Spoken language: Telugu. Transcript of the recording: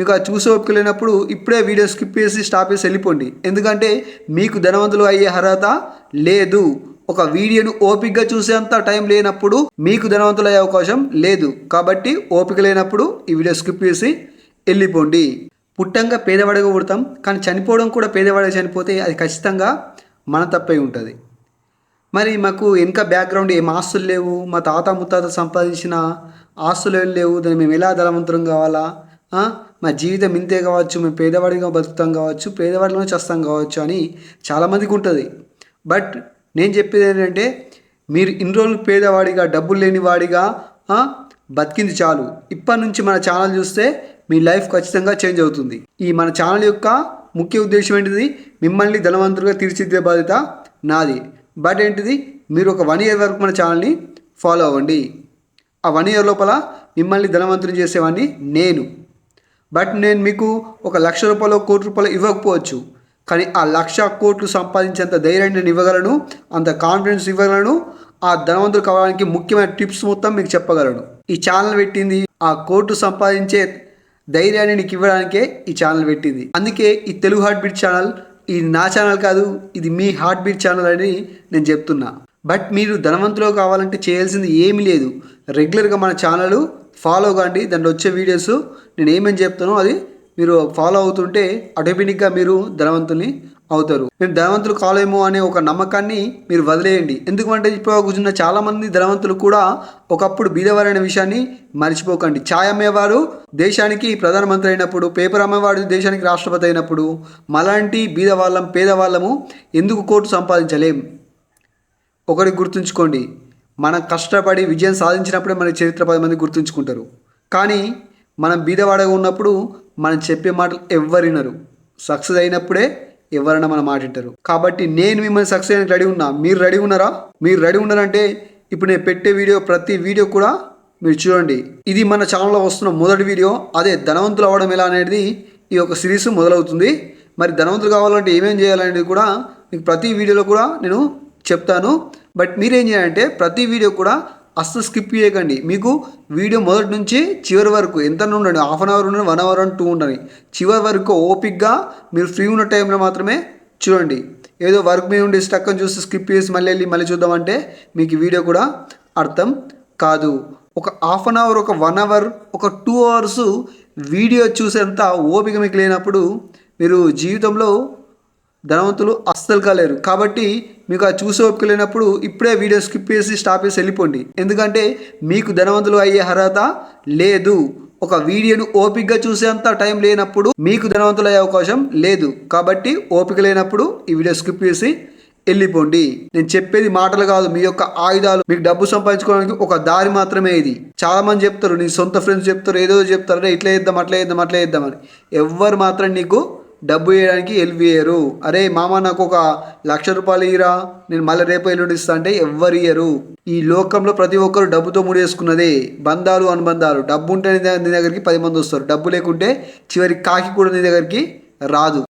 మీకు అది చూసే ఓపిక లేనప్పుడు ఇప్పుడే వీడియో స్కిప్ చేసి స్టాప్ చేసి వెళ్ళిపోండి. ఎందుకంటే మీకు ధనవంతులు అయ్యే అర్హత లేదు. ఒక వీడియోను ఓపికగా చూసేంత టైం లేనప్పుడు మీకు ధనవంతులు అయ్యే అవకాశం లేదు. కాబట్టి ఓపిక లేనప్పుడు ఈ వీడియో స్కిప్ చేసి వెళ్ళిపోండి. పుట్టంగా పేదవాడిగా పుడతాం కానీ చనిపోవడం కూడా పేదవాడిగా చనిపోతే అది ఖచ్చితంగా మన తప్పై ఉంటుంది. మరి మాకు వెనుక బ్యాక్గ్రౌండ్ ఏం ఆస్తులు లేవు మా తాత ముత్తాత సంపాదించిన ఆస్తులు ఏం లేవు దాన్ని మేము ఎలా ధనవంతులం కావాలా? మా జీవితం ఇంతే కావచ్చు మేము పేదవాడిగా బతుకుతాం కావచ్చు పేదవాడిలో చేస్తాం కావచ్చు అని చాలామందికి ఉంటుంది. బట్ నేను చెప్పేది ఏంటంటే మీరు ఇన్ని రోజులు పేదవాడిగా డబ్బులు లేనివాడిగా బతికింది చాలు. ఇప్పటి నుంచి మన ఛానల్ చూస్తే మీ లైఫ్ ఖచ్చితంగా చేంజ్ అవుతుంది. ఈ మన ఛానల్ యొక్క ముఖ్య ఉద్దేశం ఏంటిది? మిమ్మల్ని ధనవంతులుగా తీర్చిదిద్దే బాధ్యత నాది. బట్ ఏంటిది? మీరు ఒక వన్ ఇయర్ వరకు మన ఛానల్ని ఫాలో అవ్వండి. ఆ వన్ ఇయర్ లోపల మిమ్మల్ని ధనవంతులు చేసేవాడిని నేను. బట్ నేను మీకు ఒక లక్ష రూపాయలు కోటి రూపాయలు ఇవ్వకపోవచ్చు. కానీ ఆ లక్ష కోట్లు సంపాదించేంత ధైర్యాన్ని నేను ఇవ్వగలను అంత కాన్ఫిడెన్స్ ఇవ్వగలను ఆ ధనవంతులు కావడానికి ముఖ్యమైన టిప్స్ మొత్తం మీకు చెప్పగలను. ఈ ఛానల్ పెట్టింది ఆ కోట్లు సంపాదించే ధైర్యాన్ని నీకు ఇవ్వడానికే ఈ ఛానల్ పెట్టింది. అందుకే ఈ తెలుగు హార్ట్ బీట్ ఛానల్ ఇది నా ఛానల్ కాదు ఇది మీ హార్ట్ బీట్ ఛానల్ అని నేను చెప్తున్నా. బట్ మీరు ధనవంతులు కావాలంటే చేయాల్సింది ఏమీ లేదు. రెగ్యులర్గా మన ఛానల్ ఫాలో కాండి. దాంట్లో వచ్చే వీడియోస్ నేను ఏమేమి చెప్తానో అది మీరు ఫాలో అవుతుంటే ఆటోమేటిక్గా మీరు ధనవంతుల్ని అవుతారు. నేను ధనవంతులు కాలేమో అనే ఒక నమ్మకాన్ని మీరు వదిలేయండి. ఎందుకంటే ఇప్పుడు కూర్చున్న చాలామంది ధనవంతులు కూడా ఒకప్పుడు బీదవారైన విషయాన్ని మర్చిపోకండి. ఛాయ్ అమ్మేవారు దేశానికి ప్రధానమంత్రి అయినప్పుడు పేపర్ అమ్మేవాడు దేశానికి రాష్ట్రపతి అయినప్పుడు మలాంటి బీదవాళ్ళం పేదవాళ్ళము ఎందుకు కోర్టు సంపాదించలేం? ఒకటి గుర్తుంచుకోండి. మనం కష్టపడి విజయం సాధించినప్పుడే మన చరిత్ర పది మంది గుర్తుంచుకుంటారు. కానీ మనం బీదవాడగా ఉన్నప్పుడు మనం చెప్పే మాటలు ఎవ్వరినరు సక్సెస్ అయినప్పుడే ఎవరైనా మన మాట వింటారు. కాబట్టి నేను మిమ్మల్ని సక్సెస్ అయిన రెడీ ఉన్నా. మీరు రెడీ ఉన్నారా? మీరు రెడీ ఉన్నారంటే ఇప్పుడు నేను పెట్టే వీడియో ప్రతి వీడియో కూడా మీరు చూడండి. ఇది మన ఛానల్లో వస్తున్న మొదటి వీడియో. అదే ధనవంతులు అవ్వడం ఎలా అనేది ఈ యొక్క సిరీస్ మొదలవుతుంది. మరి ధనవంతులు కావాలంటే ఏమేం చేయాలనేది కూడా మీకు ప్రతి వీడియోలో కూడా నేను చెప్తాను. బట్ మీరేం చేయాలంటే ప్రతి వీడియో కూడా అస్సలు స్కిప్ చేయకండి. మీకు వీడియో మొదటి నుంచి చివరి వరకు ఎంత ఉండండి. హాఫ్ అన్ అవర్ ఉండండి వన్ అవర్ అండ్ టూ ఉండండి. చివరి వరకు ఓపిక్గా మీరు ఫ్రీ ఉన్న టైంలో మాత్రమే చూడండి. ఏదో వర్క్ మీద ఉండి స్టక్ అని చూసి స్కిప్ చేసి మళ్ళీ వెళ్ళి మళ్ళీ చూద్దామంటే మీకు వీడియో కూడా అర్థం కాదు. ఒక హాఫ్ అన్ అవర్ ఒక వన్ అవర్ ఒక టూ అవర్స్ వీడియో చూసేంత ఓపిక మీకు లేనప్పుడు మీరు జీవితంలో ధనవంతులు అస్సలు కాలేరు. కాబట్టి మీకు ఆ చూసే ఓపిక లేనప్పుడు ఇప్పుడే వీడియో స్కిప్ చేసి స్టాప్ చేసి వెళ్ళిపోండి. ఎందుకంటే మీకు ధనవంతులు అయ్యే అర్హత లేదు. ఒక వీడియోను ఓపికగా చూసేంత టైం లేనప్పుడు మీకు ధనవంతులు అయ్యే అవకాశం లేదు. కాబట్టి ఓపిక లేనప్పుడు ఈ వీడియో స్కిప్ చేసి వెళ్ళిపోండి. నేను చెప్పేది మాటలు కాదు. మీ యొక్క ఆయుధాలు మీకు డబ్బు సంపాదించుకోవడానికి ఒక దారి మాత్రమే ఇది. చాలా మంది చెప్తారు నీ సొంత ఫ్రెండ్స్ చెప్తారు ఏదో చెప్తారు. ఇట్లా చేద్దాం అట్లా చేద్దాం అట్లా చేద్దామని ఎవ్వరు మాత్రం నీకు డబ్బు వేయడానికి హెల్ప్ అరే మామ నాకు ఒక లక్ష రూపాయలు ఇరా నేను మళ్ళీ రేపు ఎల్లుండి ఇస్తా అంటే ఎవ్వరు ఇయ్యరు. ఈ లోకంలో ప్రతి ఒక్కరు డబ్బుతో ముడేసుకున్నదే బంధాలు అనుబంధాలు. డబ్బు ఉంటే నీ నీ దగ్గరికి పది మంది వస్తారు. డబ్బు లేకుంటే చివరికి కాకి కూడా నీ దగ్గరికి రాదు.